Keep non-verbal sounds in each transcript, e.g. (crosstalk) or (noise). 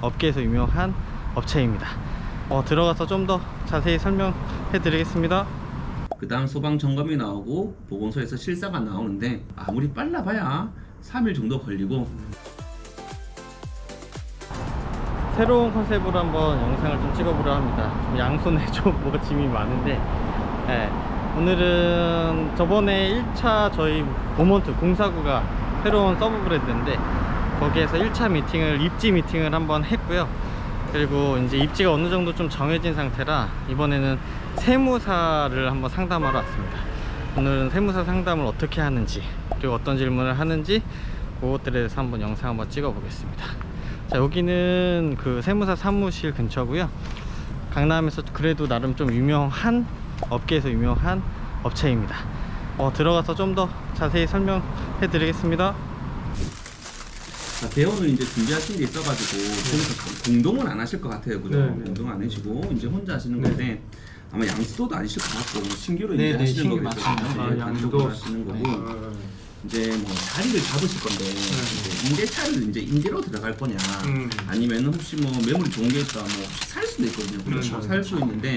업계에서 유명한 업체입니다. 어, 들어가서 좀 더 자세히 설명해 드리겠습니다. 그 다음 소방 점검이 나오고 보건소에서 실사가 나오는데 아무리 빨라봐야 3일 정도 걸리고 새로운 컨셉으로 한번 영상을 좀 찍어보려 합니다. (laughs) 좀 양손에 좀 뭐가 짐이 많은데, 예, 오늘은 저번에 1차 저희 모먼트 공사구가 새로운 서브 브랜드인데, 거기에서 1차 미팅을, 입지 미팅을 한번 했고요. 그리고 이제 입지가 어느 정도 좀 정해진 상태라, 이번에는 세무사를 한번 상담하러 왔습니다. 오늘은 세무사 상담을 어떻게 하는지, 그리고 어떤 질문을 하는지, 그것들에 대해서 한번 영상 한번 찍어 보겠습니다. 자 여기는 그 세무사 사무실 근처고요 강남에서 그래도 나름 좀 유명한 업계에서 유명한 업체입니다 어, 들어가서 좀 더 자세히 설명해 드리겠습니다 자, 대원을 이제 준비하신 게 있어가지고 거기서 공동은 안 하실 것 같아요, 그죠? 네, 네. 공동 안 하시고 이제 혼자 하시는 네. 건데 아마 양수도도 아니실 것 같고 신규로 네, 이제 네, 하시는 신규 거겠죠. 맞습니다. 이제 아, 단독으로 양수도. 하시는 거고 네. 이제 뭐 자리를 잡으실 건데 이제 임대차를 이제 임대로 들어갈 거냐 음. 아니면은 혹시 뭐 매물이 좋은 게 있다 뭐 혹시 살 수도 있거든요. 그렇죠. 음. 살수 있는데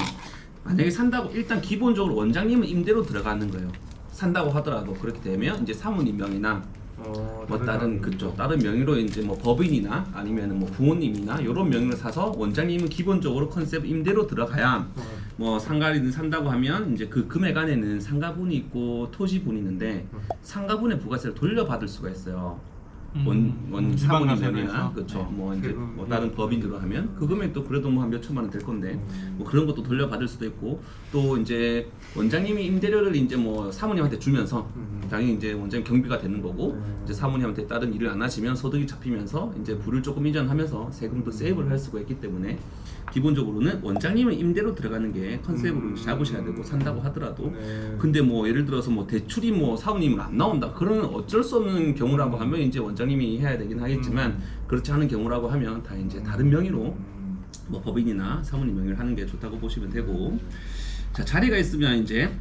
만약에 산다고 일단 기본적으로 원장님은 임대로 들어가는 거예요. 산다고 하더라도 그렇게 되면 이제 사모님 명이나 어, 뭐 다른 그쪽 다른 명의로 이제 뭐 법인이나 아니면은 뭐 부모님이나 이런 명의로 사서 원장님은 기본적으로 컨셉 임대로 들어가야 어, 뭐 상가를 산다고 하면 이제 그 금액 안에는 상가분이 있고 토지분이 있는데 음. 상가분의 부가세를 돌려받을 수가 있어요. 음, 원, 원 음, 사모님 지방가세로 명이나 해서. 그렇죠. 네. 뭐 이제 음, 뭐 음, 다른 음. 법인으로 하면 그 금액도 그래도 뭐 한 몇 천만 원 될 건데 음. 뭐 그런 것도 돌려받을 수도 있고 또 이제 원장님이 임대료를 이제 뭐 사모님한테 주면서 음. 당연히 이제 원장님 경비가 되는 거고 음. 이제 사모님한테 다른 일을 안 하시면 소득이 잡히면서 이제 부를 조금 이전하면서 세금도 세이브를 할 수가 있기 때문에 기본적으로는 원장님은 임대로 들어가는 게 컨셉으로 음. 잡으셔야 되고 산다고 하더라도 네. 근데 뭐 예를 들어서 뭐 대출이 뭐 사모님은 안 나온다 그러면 어쩔 수 없는 경우라고 하면 이제 원장님이 해야 되긴 하겠지만 그렇지 않은 경우라고 하면 다 이제 다른 명의로 음. 뭐 법인이나 사모님 명의를 하는 게 좋다고 보시면 되고 자 자리가 있으면 이제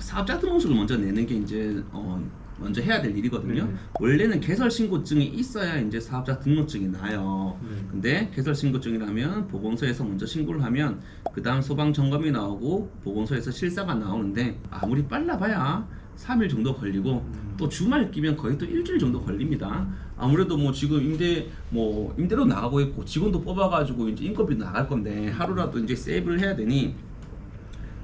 사업자 등록증을 먼저 내는 게 이제 어 먼저 해야 될 일이거든요. 네. 원래는 개설 신고증이 있어야 이제 사업자 등록증이 나요. 네. 근데 개설 신고증이라면 보건소에서 먼저 신고를 하면 그 다음 소방 점검이 나오고 보건소에서 실사가 나오는데 아무리 빨라봐야 3일 정도 걸리고 음. 또 주말 끼면 거의 또 일주일 정도 걸립니다. 아무래도 뭐 지금 임대 뭐 임대로 나가고 있고 직원도 뽑아가지고 이제 인건비도 나갈 건데 하루라도 이제 세이브를 해야 되니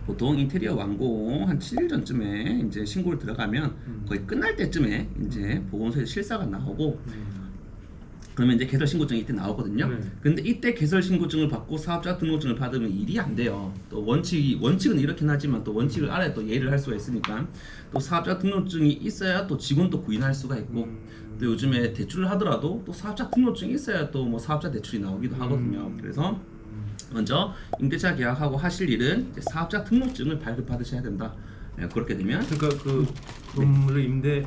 보통 인테리어 완공 한 7일 전쯤에 이제 신고를 들어가면 음. 거의 끝날 때쯤에 이제 보건소에 실사가 나오고 음. 그러면 이제 개설 신고증이 이때 나오거든요. 네. 근데 이때 개설 신고증을 받고 사업자 등록증을 받으면 일이 안 돼요. 또 원칙이 원칙은 이렇긴 하지만 또 원칙을 알아야 또 예의를 할 수가 있으니까 또 사업자 등록증이 있어야 또 직원도 구인할 수가 있고 음. 또 요즘에 대출을 하더라도 또 사업자 등록증이 있어야 또 뭐 사업자 대출이 나오기도 하거든요. 음. 그래서 먼저 임대차 계약하고 하실 일은 사업자 등록증을 발급받으셔야 된다. 예, 그렇게 되면 그러니까 그 건물을 임대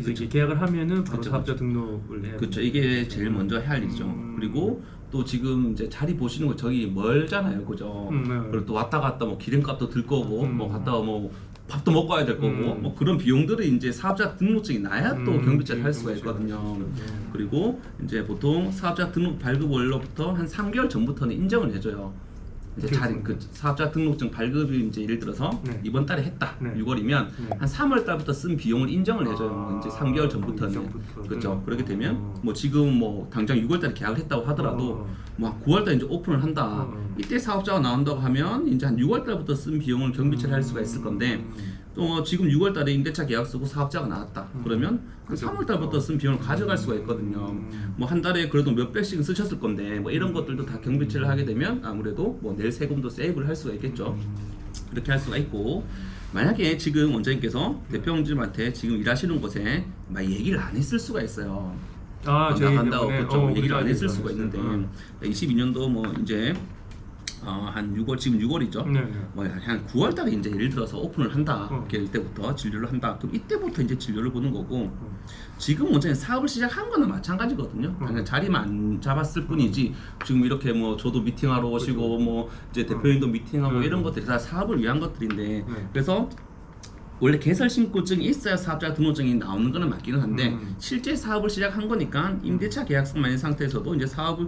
저기 저기 계약을 하면은 바로 그쵸, 사업자 등록을 해야 그렇죠. 이게 제일 먼저 해야 할 일이죠. 음. 그리고 또 지금 이제 자리 보시는 거 저기 멀잖아요, 그죠? 음, 네. 그리고 또 왔다 갔다 뭐 기름값도 들 거고, 음. 뭐 갔다가 뭐 밥도 먹고 와야 될 거고, 음. 뭐 그런 비용들을 이제 사업자 등록증이 나야 또 음, 경비차를 할 수가 경비차를 있거든요. 음. 그리고 이제 보통 사업자 등록 발급 원로부터 한 3개월 전부터는 인정을 해줘요. 이제 자리 그 사업자 등록증 발급이 이제 예를 들어서 네. 이번 달에 했다 네. 6월이면 네. 한 3월 달부터 쓴 비용을 인정을 해줘요. 아, 이제 3개월 전부터는. 그렇죠. 네. 그렇게 되면 어. 뭐 지금 뭐 당장 6월 달에 계약을 했다고 하더라도 어. 뭐 9월 달에 이제 오픈을 한다. 어. 이때 사업자가 나온다고 하면 이제 한 6월 달부터 쓴 비용을 경비처리 할 수가 있을 건데 음. 또 지금 6월 달에 임대차 계약 쓰고 사업자가 나왔다. 음. 그러면 한 그죠. 3월 달부터 쓴 비용을 가져갈 수가 있거든요. 음. 뭐한 달에 그래도 몇 백씩 쓰셨을 건데 뭐 이런 것들도 다 경비처리를 하게 되면 아무래도 뭐 내일 세금도 세이브를 할 수가 있겠죠. 음. 그렇게 할 수가 있고 만약에 지금 원장님께서 대표님한테 지금 일하시는 곳에 막 얘기를 안 했을 수가 있어요. 아, 제 나간다고 때문에? 그렇죠. 어, 얘기를 안. 했을 수가 있는데 어. 22년도 뭐 이제 어, 한 6월 지금 6월이죠. 네, 네. 뭐한 9월 달에 이제 예를 들어서 오픈을 한다. 어. 이때부터 진료를 한다. 그럼 이때부터 이제 진료를 보는 거고 어. 지금 원장님 사업을 시작한 거나 마찬가지거든요. 어. 그냥 자리만 안 잡았을 뿐이지 지금 이렇게 뭐 저도 미팅하러 오시고 뭐 이제 대표님도 미팅하고 음. 이런 것들이 다 사업을 위한 것들인데 네. 그래서 원래 개설 신고증이 있어야 사업자 등록증이 나오는 거는 맞기는 한데 음. 실제 사업을 시작한 거니까 임대차 계약서만 있는 상태에서도 이제 사업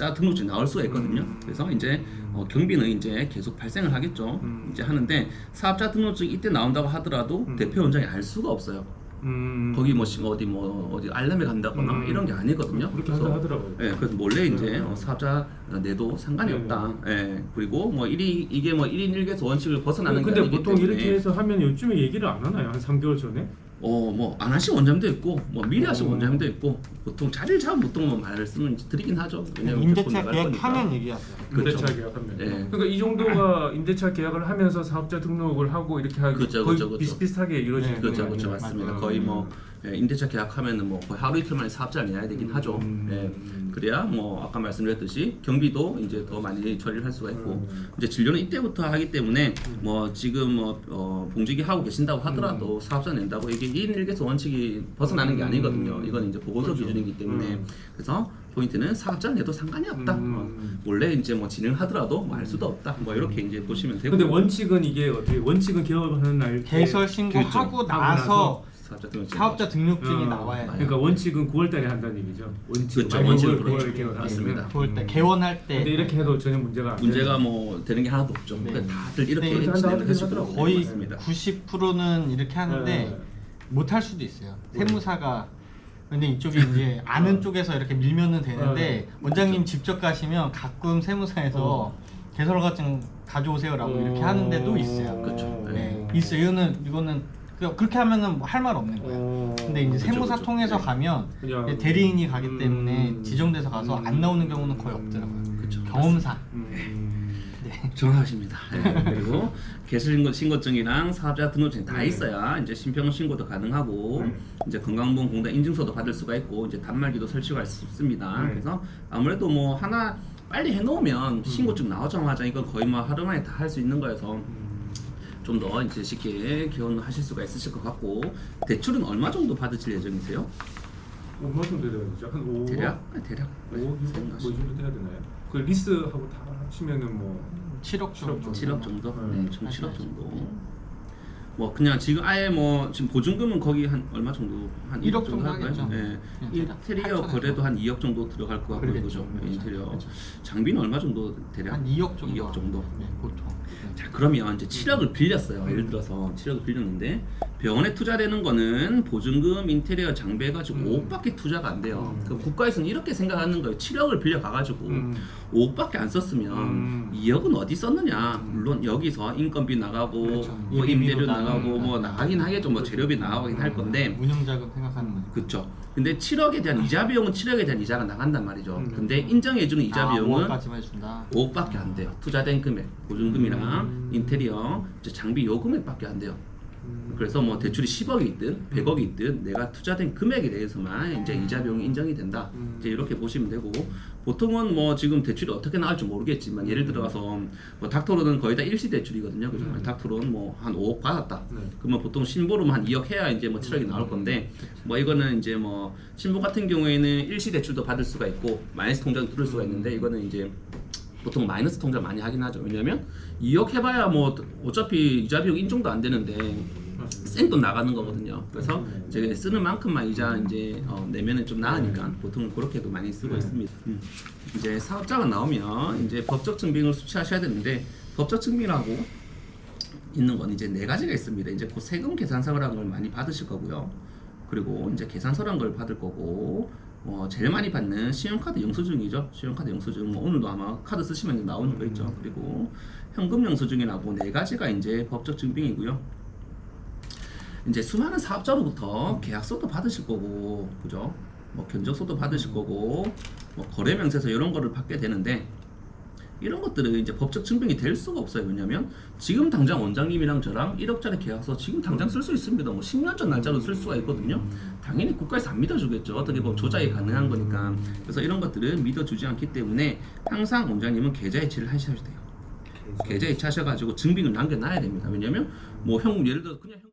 자 등록증이 나올 수가 있거든요. 음. 그래서 이제 어, 경비는 이제 계속 발생을 하겠죠. 음. 이제 하는데 사업자 등록증이 이때 나온다고 하더라도 음. 대표 원장이 알 수가 없어요. 음. 거기 뭐 시- 어디 뭐 어디 알람에 간다거나 음. 이런 게 아니거든요. 그렇게 한다 하더라고요. 예, 그래서 몰래 이제 음. 어, 사업자 내도 상관이 네. 없다. 예, 그리고 뭐 일이 이게 뭐 1인 1개소 원칙을 벗어나는 게 근데 보통 때문에 이렇게 해서 하면 요즘에 얘기를 안 하나요? 한 3개월 전에? 어, 뭐안 하신 원장도 있고 뭐 미리 하신 어. 원장도 있고 보통 자리를 잡으면 보통 뭐 말을 쓰면 드리긴 하죠. 왜냐면 임대차 무조건 나갈 계약하면. 얘기하세요. 그렇죠. 임대차 계약하면. 네. 그러니까 이 정도가 (laughs) 임대차 계약을 하면서 사업자 등록을 하고 이렇게 하기 그렇죠, 거의 그렇죠, 그렇죠. 비슷비슷하게 이루어지는 네, 그렇죠, 거예요. 그렇죠. 맞습니다. 맞아요. 거의 뭐 예, 임대차 계약하면은 뭐 거의 하루 이틀 만에 사업자를 내야 되긴 하죠. 음. 예, 그래야 뭐 아까 말씀드렸듯이 경비도 이제 더 많이 처리를 할 수가 있고 음. 이제 진료는 이때부터 하기 때문에 뭐 지금 뭐 어, 봉직이 하고 계신다고 하더라도 음. 사업자 낸다고 이게 2인 1개소 원칙이 벗어나는 게 아니거든요. 이건 이제 보건소 그렇죠. 기준이기 때문에 음. 그래서 포인트는 사업자 내도 상관이 없다. 음. 어, 원래 이제 뭐 진행하더라도 뭐알 수도 없다. 뭐 이렇게 이제 보시면 되고. 근데 원칙은 이게 어떻게 원칙은 개업하는 날 개설 신고하고 하고 나서 사업자 등록증. 사업자 등록증이 어, 나와야 돼요. 그러니까 원칙은 9월달에 한다는 얘기죠. 원칙 그렇죠. 원칙은 9월, 그렇죠. 9월 개월 맞습니다. 그럴 때 개원할 때 근데 이렇게 해도 전혀 문제가 안 문제가 뭐 되는 게 하나도 없죠. 네. 그러니까 다들 이렇게 네, 진행을 하더라고요. 거의 맞습니다. 90%는 이렇게 하는데 네. 못할 수도 있어요. 네. 세무사가 근데 이쪽에 이제 아는 쪽에서 이렇게 밀면은 되는데 네. 원장님 직접 가시면 가끔 세무사에서 개설허가증 가져오세요라고 이렇게 어. 하는 데도 있어요. 그렇죠. 네, 있어요. 이거는 이거는 그- 그렇게 하면은 할말 없는 거예요. 어. 근데 이제 그쵸, 세무사 그쵸. 통해서 네. 가면 그냥- 대리인이 가기 때문에 음. 지정돼서 가서 안 나오는 경우는 거의 없더라고요. 그쵸. 경험상. 음. 네. 정확하십니다. 네. 그리고 개설 신고증이랑 사업자 등록증이 다 네. 있어야 이제 신평 신고도 가능하고 네. 이제 건강보험 공단 인증서도 받을 수가 있고 이제 단말기도 설치할 수 있습니다. 네. 그래서 아무래도 뭐 하나 빨리 해놓으면 신고증 나오자마자 이건 거의 뭐 하루 만에 다 할 수 있는 거여서 음. 좀 더 이제 쉽게 개원하실 수가 있으실 것 같고 대출은 얼마 정도 받으실 예정이세요? 얼마 정도 돼야 되죠? 한 5? 대략? 네, 대략. 5, 6, 뭐 정도 돼야 되나요? 그 리스하고 다 합치면은 뭐 7억 정도. 7억 정도? 네. 네, 총 7억 하셔야죠. 정도. 뭐 그냥 지금 아예 뭐 지금 보증금은 거기 한 얼마 정도 한 1억 1억 정도 할까요? 하겠죠. 네. 그냥 인테리어 8천에서. 거래도 한 2억 정도 들어갈 것 같고요. 그러겠죠. 그죠? 그렇죠. 인테리어. 그렇죠. 장비는 얼마 정도 대략? 한 2억 정도. 2억 정도. 네, 보통. 네. 자 그러면 이제 7억을 빌렸어요. 예를 들어서 7억을 빌렸는데 병원에 투자되는 거는 보증금, 인테리어, 장비 해가지고 음. 5억밖에 투자가 안 돼요. 음. 그럼 국가에서는 이렇게 생각하는 거예요. 7억을 빌려 가가지고 음. 5억밖에 안 썼으면 음. 2억은 어디 썼느냐? 물론 여기서 인건비 나가고 그렇죠. 뭐 임대료 나가고 나가고 뭐 나가긴 하겠죠. 뭐 재료비 나가긴 할 건데 운영자금 생각하는 거죠. 그렇죠. 근데 7억에 대한 이자 비용은 7억에 대한 이자가 나간단 말이죠. 음. 근데 인정해주는 이자 아, 비용은 5억까지만 해준다. 5억밖에 안 돼요. 투자된 금액, 보증금이랑 음. 인테리어, 장비 요 금액밖에 안 돼요. 음. 그래서 뭐 대출이 10억이 있든 100억이 있든 내가 투자된 금액에 대해서만 이제 이자 비용이 인정이 된다. 음. 이제 이렇게 보시면 되고 보통은 뭐 지금 대출이 어떻게 나올지 모르겠지만 예를 들어서 뭐 닥터로는 거의 다 일시 대출이거든요. 그죠? 음. 닥터로는 뭐 한 5억 받았다. 네. 그러면 보통 신보로만 한 2억 해야 이제 뭐 7억이 나올 건데 뭐 이거는 이제 뭐 신보 같은 경우에는 일시 대출도 받을 수가 있고 마이너스 통장 들을 수가 있는데 이거는 이제 보통 마이너스 통장 많이 하긴 하죠. 왜냐면 2억 해봐야 뭐 어차피 이자 비용 인정도 안 되는데. 생돈 나가는 거거든요. 그래서 음. 이제 쓰는 만큼만 이자 이제 어, 내면은 좀 나으니까 보통 그렇게도 많이 쓰고 네. 있습니다. 음. 이제 사업자가 나오면 이제 법적 증빙을 수취하셔야 되는데 법적 증빙이라고 있는 건 이제 네 가지가 있습니다. 이제 그 세금 계산서라는 걸 많이 받으실 거고요. 그리고 이제 계산서란 걸 받을 거고 어, 제일 많이 받는 신용카드 영수증이죠. 신용카드 영수증 뭐 오늘도 아마 카드 쓰시면 나오는 거 있죠. 그리고 현금 영수증이라고 네 가지가 이제 법적 증빙이고요. 이제 수많은 사업자로부터 계약서도 받으실 거고, 그죠? 뭐 견적서도 받으실 거고, 뭐 거래 명세서 이런 거를 받게 되는데 이런 것들은 이제 법적 증빙이 될 수가 없어요. 왜냐면 지금 당장 원장님이랑 저랑 1억짜리 계약서 지금 당장 쓸 수 있습니다. 뭐 10년 전 날짜로 쓸 수가 있거든요. 당연히 국가에서 안 믿어주겠죠. 어떻게 보면 조작이 가능한 거니까. 그래서 이런 것들은 믿어주지 않기 때문에 항상 원장님은 계좌 이체를 하셔야 돼요. 계좌 이체하셔가지고 증빙을 남겨놔야 됩니다. 왜냐면 뭐 형 예를 들어 그냥 형